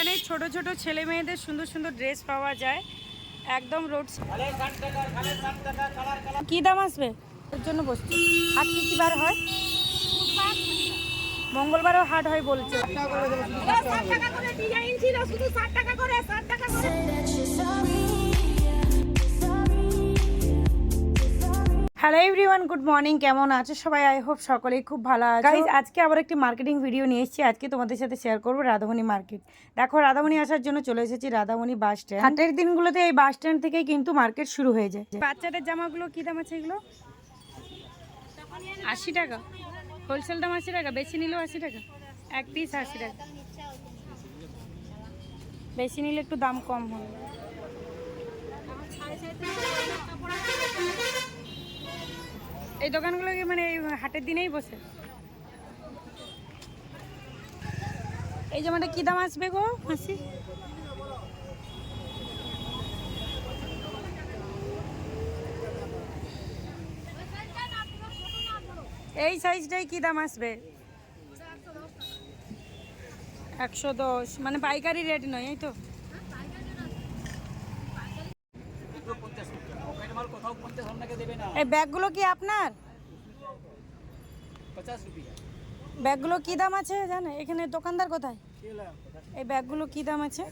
এখানে ছোট ছোট ছেলে মেয়েদের সুন্দর সুন্দর ড্রেস পাওয়া যায়। একদম রোড কি দাম আসবে? এর জন্য বসছি। হাট কি কি বার হয়। মঙ্গলবারও হাট হয় বলছে। হ্যালো এভরিওয়ান গুড মর্নিং কেমন আছো সবাই? আই হোপ সকলেই খুব ভালো আছে। গাইজ আজকে আবার একটি মার্কেটিং ভিডিও নিয়ে এসেছি। আজকে তোমাদের সাথে শেয়ার করব রাধামণি মার্কেট দেখো রাধামণি আসার জন্য চলে এসেছি রাধামণি বাস স্ট্যান্ড হাটের দিনগুলোতে এই বাস স্ট্যান্ড থেকেই কিন্তু মার্কেট শুরু হয়ে যায়। বাচ্চাদের জামাগুলো কী দাম আছে এগুলো? আশি টাকা। হোলসেল দাম আশি টাকা। বেশি নিলেও আশি টাকা। এক পিস আশি টাকা। বেশি নিলে একটু দাম কম হবে। এই দোকানগুলো কি মানে হাটের দিনেই বসে? এই জামাটা কি দাম আসবে গো মাসি এই সাইজটাই কি দাম আসবে? একশো দশ মানে পাইকারি রেট নয়, এই তো? এই ব্যাগগুলো কি আপনার? ব্যাগগুলো কি দাম আছে জানে এখানে দোকানদার কোথায়? এই ব্যাগগুলো কি দাম আছে?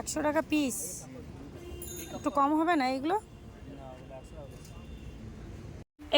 একশো টাকা পিস একটু কম হবে না এগুলো?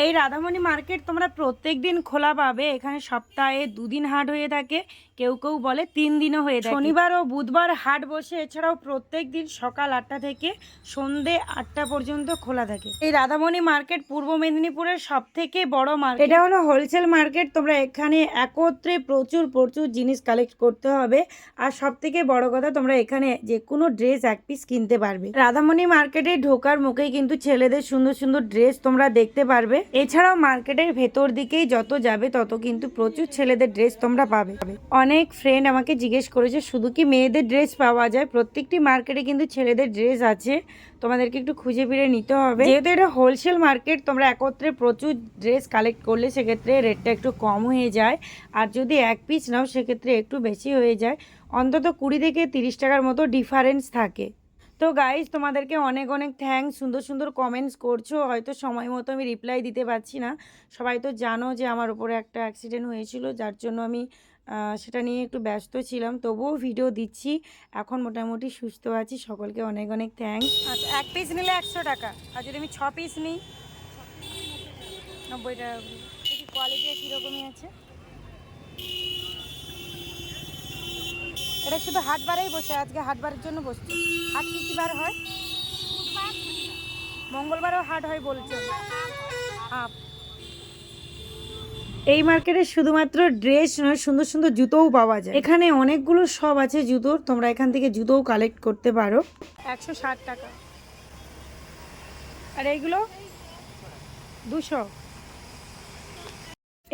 এই রাধামণি মার্কেট তোমরা প্রত্যেক দিন খোলা পাবে। এখানে সপ্তাহে দুদিন হাট হয়ে থাকে। কেউ কেউ বলে তিন দিনও হয়ে থাকে শনিবার ও বুধবার হাট বসে এছাড়াও প্রত্যেক দিন সকাল আটটা থেকে সন্ধে আটটা পর্যন্ত খোলা থাকে। এই রাধামণি মার্কেট পূর্ব মেদিনীপুরের সব থেকে বড় মার্কেট। এটা হলো হোলসেল মার্কেট তোমরা এখানে একত্রে প্রচুর প্রচুর জিনিস কালেক্ট করতে হবে। আর সব থেকে বড় কথা তোমরা এখানে যে কোনো ড্রেস এক পিস কিনতে পারবে। রাধামণি মার্কেটে ঢোকার মুখেই কিন্তু ছেলেদের সুন্দর সুন্দর ড্রেস তোমরা দেখতে পারবে। এছাড়াও মার্কেটের ভেতর দিকেই যত যাবে তত কিন্তু প্রচুর ছেলেদের ড্রেস তোমরা পাবে। অনেক ফ্রেন্ড আমাকে জিজ্ঞেস করেছে, শুধু কি মেয়েদের ড্রেস পাওয়া যায়? প্রত্যেকটি মার্কেটে কিন্তু ছেলেদের ড্রেস আছে। তোমাদেরকে একটু খুঁজে ফিরে নিতে হবে। যেহেতু এটা হোলসেল মার্কেট তোমরা একত্রে প্রচুর ড্রেস কালেক্ট করলে সেক্ষেত্রে রেটটা একটু কম হয়ে যায়। আর যদি এক পিস নাও, সেক্ষেত্রে একটু বেশি হয়ে যায়। অন্তত কুড়ি থেকে তিরিশ টাকার মতো ডিফারেন্স থাকে। তো গাইজ তোমাদেরকে অনেক অনেক থ্যাঙ্কস সুন্দর সুন্দর কমেন্টস করছ। হয়তো সময় মতো আমি রিপ্লাই দিতে পারছি না। সবাই তো জানো যে আমার উপরে একটা অ্যাক্সিডেন্ট হয়েছিল, যার জন্য আমি সেটা নিয়ে একটু ব্যস্ত ছিলাম তবুও ভিডিও দিচ্ছি। এখন মোটামুটি সুস্থ আছি সকলকে অনেক অনেক থ্যাঙ্কস আচ্ছা এক পিস নিলে একশো টাকা আর যদি আমি ছ পিস নিই নব্বই টাকা দেখি কোয়ালিটি কীরকমই আছে। এটা শুধু হাট বারেই বসে আজকে হাট বারের জন্য বসছে। হাট কি কি বার হয়? মঙ্গলবারও হাট হয় বলছে? আপ এই মার্কেটে শুধুমাত্র ড্রেস নয়, সুন্দর সুন্দর জুতোও পাওয়া যায়। এখানে অনেকগুলো সব আছে জুতোর, তোমরা এখান থেকে জুতোও কালেক্ট করতে পারো। একশো ষাট টাকা। আর এইগুলো? দুশো।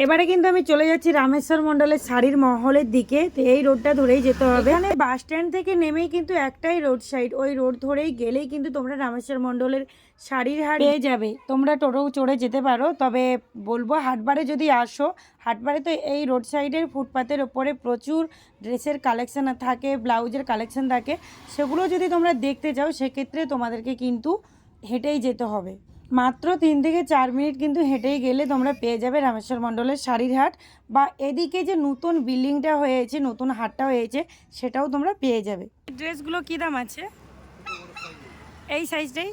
এবারে কিন্তু আমি চলে যাচ্ছি রামেশ্বর মন্ডলের শাড়ির মহলের দিকে। তো এই রোডটা ধরেই যেতে হবে। এখানে বাস স্ট্যান্ড থেকে নেমেই কিন্তু একটাই রোড সাইড। ওই রোড ধরেই গেলেই কিন্তু তোমরা রামেশ্বর মন্ডলের শাড়ির হাট পেয়ে যাবে। তোমরা টোটো চড়ে যেতে পারো। তবে বলব, হাটবারে যদি আসো, হাটবারে তো এই রোড সাইডের ফুটপাতের ওপরে প্রচুর ড্রেসের কালেকশান থাকে, ব্লাউজের কালেকশান থাকে। সেগুলো যদি তোমরা দেখতে যাও, সেক্ষেত্রে তোমাদেরকে কিন্তু হেঁটেই যেতে হবে। মাত্র তিন থেকে চার মিনিট কিন্তু হেঁটেই গেলে তোমরা পেয়ে যাবে রামেশ্বর মণ্ডলের শাড়ির হাট বা এদিকে যে নতুন বিল্ডিংটা হয়েছে, নতুন হাটটা হয়েছে, সেটাও তোমরা পেয়ে যাবে। ড্রেসগুলো কী দাম আছে? এই সাইজটাই?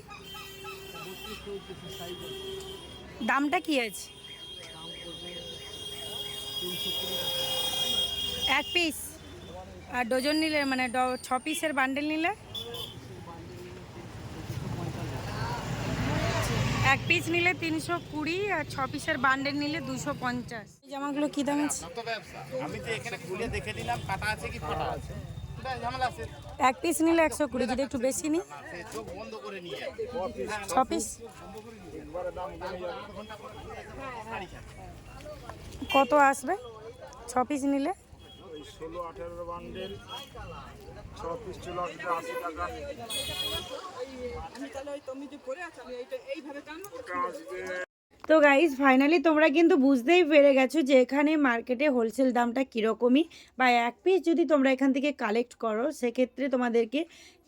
দামটা কি আছে? এক পিস আর ডজন নিলে মানে ছ পিসের বান্ডেল নিলে? এক পিস নিলে তিনশো কুড়ি আর ছ পিসের বান্ডেল নিলে দুশো পঞ্চাশ। এই জামাগুলো কি দাম আছে? আমি তো এখানে খুলে দেখে দিলাম কাটা আছে কি ফাটা আছে? এটা ঝামেলা আছে। এক পিস নিলে একশো কুড়ি যদি একটু বেশি নিই ছ পিস কত আসবে? ছ পিস নিলে? ষোলো আঠেরো বান্ডেল ছ পিস আশি টাকা। তো গাইজ ফাইনালি তোমরা কিন্তু বুঝতেই পেরে গেছো যে এখানে মার্কেটে হোলসেল দামটা কীরকমই। বা এক পিস যদি তোমরা এখান থেকে কালেক্ট করো, সেক্ষেত্রে তোমাদেরকে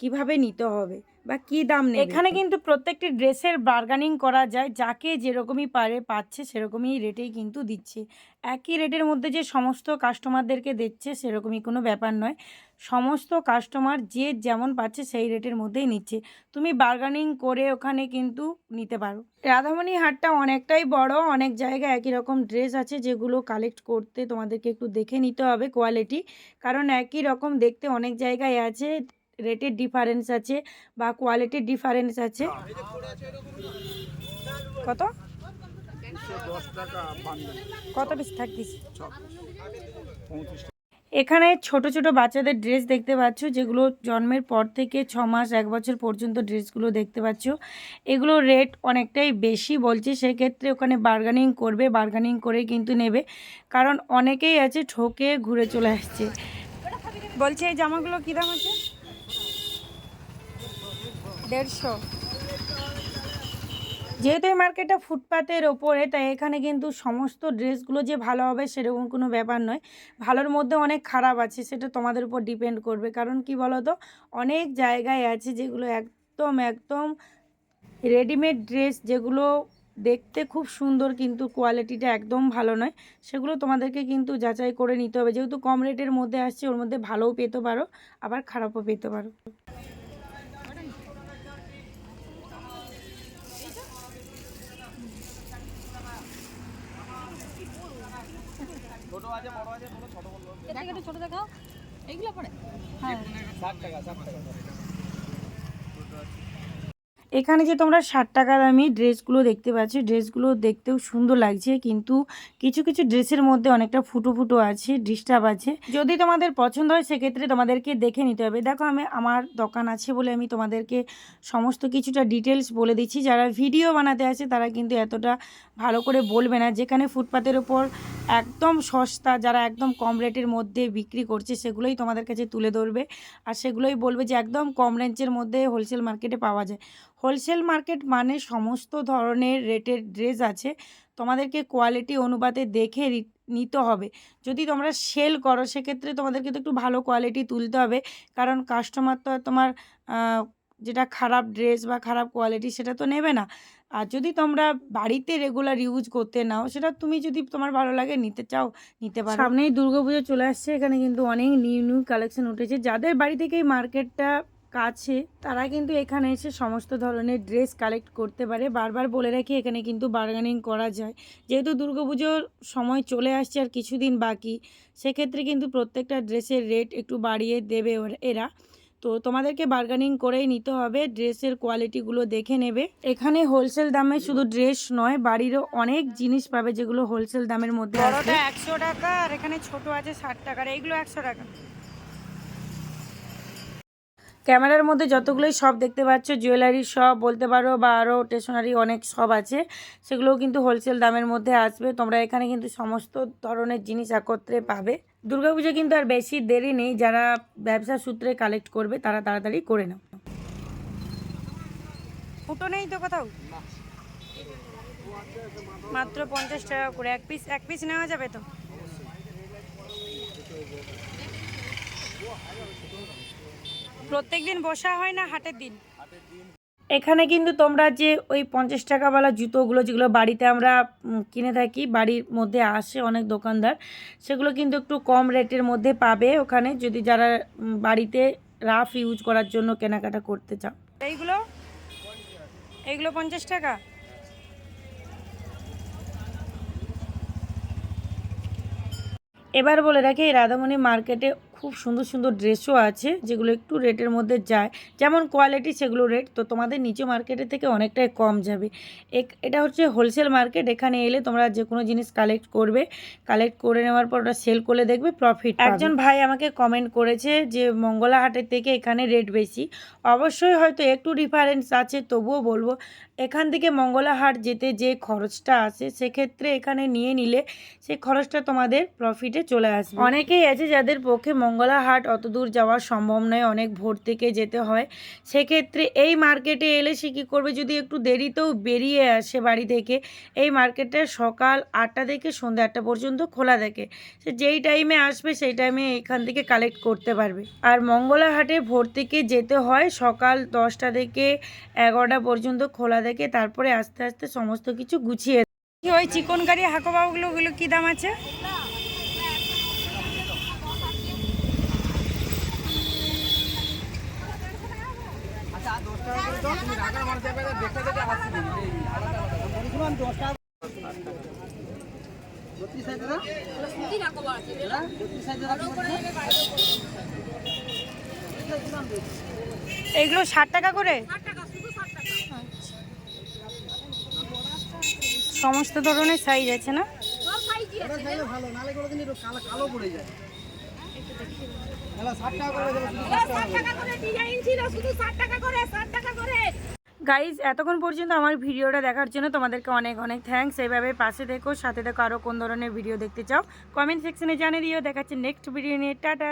কীভাবে নিতে হবে বা কি দাম নেবে? এখানে কিন্তু প্রত্যেকটি ড্রেসের বার্গানিং করা যায়, যাকে যেরকমই পারে পাচ্ছে সেরকমই রেটেই কিন্তু দিচ্ছে। একই রেটের মধ্যে যে সমস্ত কাস্টমারদেরকে দিচ্ছে সেরকমই কোনো ব্যাপার নয়। সমস্ত কাস্টমার যে যেমন পাচ্ছে সেই রেটের মধ্যেই নিচ্ছে। তুমি বার্গানিং করে ওখানে কিন্তু নিতে পারো। রাধামণি হাটটা অনেকটাই বড়, অনেক জায়গায় একই রকম ড্রেস আছে যেগুলো কালেক্ট করতে তোমাদেরকে একটু দেখে নিতে হবে কোয়ালিটি। কারণ একই রকম দেখতে অনেক জায়গায় আছে। রেটের ডিফারেন্স আছে বা কোয়ালিটির ডিফারেন্স আছে। কত? কত পিস টাকা এখানে ছোট ছোট বাচ্চাদের ড্রেস দেখতে পাচ্ছ, যেগুলো জন্মের পর থেকে ছ মাস, এক বছর পর্যন্ত ড্রেসগুলো দেখতে পাচ্ছ। এগুলো রেট অনেকটাই বেশি বলছে, সেক্ষেত্রে ওখানে বার্গানিং করবে বার্গানিং করে কিন্তু নেবে। কারণ অনেকেই আছে ঠকে ঘুরে চলে আসছে। বলছে এই জামাগুলো কী দাম আছে? দেড়শো। যেহেতু এই মার্কেটটা ফুটপাতের ওপরে, তাই এখানে কিন্তু সমস্ত ড্রেসগুলো যে ভালো হবে সেরকম কোনো ব্যাপার নয়। ভালোর মধ্যে অনেক খারাপ আছে, সেটা তোমাদের উপর ডিপেন্ড করবে। কারণ কি বলো তো অনেক জায়গায় আছে যেগুলো একদম একদম রেডিমেড ড্রেস, যেগুলো দেখতে খুব সুন্দর, কিন্তু কোয়ালিটিটা একদম ভালো নয়। সেগুলো তোমাদেরকে কিন্তু যাচাই করে নিতে হবে। যেহেতু কম রেটের মধ্যে আসছে, ওর মধ্যে ভালোও পেতে পারো, আবার খারাপও পেতে পারো। দেখ একটু ছোট দেখাও। এইগুলো পড়ে হ্যাঁ। এখানে যে তোমরা ষাট টাকা দামি ড্রেসগুলো দেখতে পাচ্ছ ড্রেসগুলো দেখতেও সুন্দর লাগছে, কিন্তু কিছু কিছু ড্রেসের মধ্যে অনেকটা ফুটো ফুটো আছে, ডিস্টার্ব আছে। যদি তোমাদের পছন্দ হয়, সেক্ষেত্রে তোমাদেরকে দেখে নিতে হবে। দেখো, আমি, আমার দোকান আছে বলে আমি তোমাদেরকে সমস্ত কিছুটা ডিটেলস বলে দিচ্ছি। যারা ভিডিও বানাতে আছে তারা কিন্তু এতটা ভালো করে বলবে না। যেখানে ফুটপাতের ওপর একদম সস্তা, যারা একদম কম রেটের মধ্যে বিক্রি করছে, সেগুলোই তোমাদের কাছে তুলে ধরবে। আর সেগুলোই বলবে যে, একদম কম রেঞ্জের মধ্যে হোলসেল মার্কেটে পাওয়া যায়। হোলসেল মার্কেট মানে সমস্ত ধরনের রেটের ড্রেস আছে। তোমাদেরকে কোয়ালিটি অনুপাতে দেখে নিতে হবে। যদি তোমরা সেল করো, সেক্ষেত্রে তোমাদেরকে তো একটু ভালো কোয়ালিটি তুলতে হবে। কারণ কাস্টমার তো তোমার যেটা খারাপ ড্রেস বা খারাপ কোয়ালিটি সেটা তো নেবে না। আর যদি তোমরা বাড়িতে রেগুলার ইউজ করতে নাও, সেটা তুমি যদি তোমার ভালো লাগে নিতে চাও, নিতে পারো। সামনেই দুর্গাপুজো চলে আসছে। এখানে কিন্তু অনেক নিউ নিউ কালেকশন উঠেছে। যাদের বাড়ি থেকেই মার্কেটটা কাছে, তারা কিন্তু এখানে এসে সমস্ত ধরনের ড্রেস কালেক্ট করতে পারে। বারবার বলে রাখি, এখানে কিন্তু বার্গেনিং করা যায়। যেহেতু দুর্গাপুজোর সময় চলে আসছে আর কিছুদিন বাকি, সেক্ষেত্রে কিন্তু প্রত্যেকটা ড্রেসের রেট একটু বাড়িয়ে দেবে এরা। তো তোমাদেরকে বার্গেনিং করেই নিতে হবে ড্রেসের কোয়ালিটিগুলো দেখে নেবে। এখানে হোলসেল দামে শুধু ড্রেস নয়, বাড়িরও অনেক জিনিস পাবে যেগুলো হোলসেল দামের মধ্যে একশো টাকা আর এখানে ছোট আছে ষাট টাকার এইগুলো একশো টাকা। ক্যামেরার মধ্যে যতগুলোই সব দেখতে পাচ্ছ জুয়েলারি সব বলতে পারো বা আরও স্টেশনারি অনেক সব আছে, সেগুলোও কিন্তু হোলসেল দামের মধ্যে আসবে। তোমরা এখানে কিন্তু সমস্ত ধরনের জিনিস একত্রে পাবে। দুর্গাপুজো কিন্তু আর বেশি দেরি নেই, যারা ব্যবসা সূত্রে কালেক্ট করবে, তারা তাড়াতাড়ি করে নাও। ফুটো নেই তো কোথাও? মাত্র পঞ্চাশ টাকা করে, এক পিস এক পিস নেওয়া যাবে তো? প্রত্যেকদিন বসা হয় না হাটের দিন। এখানে কিন্তু তোমরা যে ওই পঞ্চাশ টাকাওয়ালা জুতোগুলো যেগুলো বাড়িতে আমরা কিনে থাকি বাড়ির মধ্যে আসে অনেক দোকানদার সেগুলো কিন্তু একটু কম রেটের মধ্যে পাবে ওখানে। যদি যারা বাড়িতে রাফ ইউজ করার জন্য কেনাকাটা করতে চাও। এইগুলো? এইগুলো পঞ্চাশ টাকা? এবার বলে রাখি এই রাধামণি মার্কেটে খুব সুন্দর সুন্দর ড্রেসও আছে, যেগুলো একটু রেটের মধ্যে যায়। যেমন কোয়ালিটি সেগুলো রেট তো তোমাদের নিচে মার্কেটের থেকে অনেকটাই কম যাবে। এক- এটা হচ্ছে হোলসেল মার্কেট এখানে এলে তোমরা যে কোনো জিনিস কালেক্ট করবে। কালেক্ট করে নেওয়ার পর ওটা সেল করলে দেখবে প্রফিট একজন ভাই আমাকে কমেন্ট করেছে যে মঙ্গলা হাটের থেকে এখানে রেট বেশি। অবশ্যই হয়তো একটু ডিফারেন্স আছে, তবুও বলব এখান থেকে মঙ্গলাহাট যেতে যে খরচটা আসে সেক্ষেত্রে এখানে নিয়ে নিলে সেই খরচটা তোমাদের প্রফিটে চলে আসবে। অনেকেই আছে যাদের পক্ষে মঙ্গলাহাট অত দূর যাওয়া সম্ভব নয়, অনেক ভোর থেকে যেতে হয়। সেক্ষেত্রে এই মার্কেটে এলে সে কী করবে? যদি একটু দেরিতেও বেরিয়ে আসে বাড়ি থেকে, এই মার্কেটটা সকাল আটটা থেকে সন্ধ্যে আটটা পর্যন্ত খোলা থাকে। সে যেই টাইমে আসবে, সেই টাইমে এখান থেকে কালেক্ট করতে পারবে। আর মঙ্গলাহাটে ভোর থেকে যেতে হয় সকাল দশটা থেকে এগারোটা পর্যন্ত খোলা থাকে তারপরে আস্তে আস্তে সমস্ত কিছু গুছিয়ে কি ওই চিকন কারি হাঁকোবাগুলো ওগুলো কী দাম আছে? এইগুলো ষাট টাকা করে? সমস্ত ধরনের সাইজ আছে না? গাইজ এতক্ষণ পর্যন্ত আমার ভিডিওটা দেখার জন্য তোমাদেরকে অনেক অনেক থ্যাঙ্কস এইভাবে পাশে দেখো, সাথে দেখো আরও কোন ধরনের ভিডিও দেখতে চাও। কমেন্ট সেকশনে জানিয়ে দিও। দেখাচ্ছে নেক্সট ভিডিও নিয়ে। টাটা!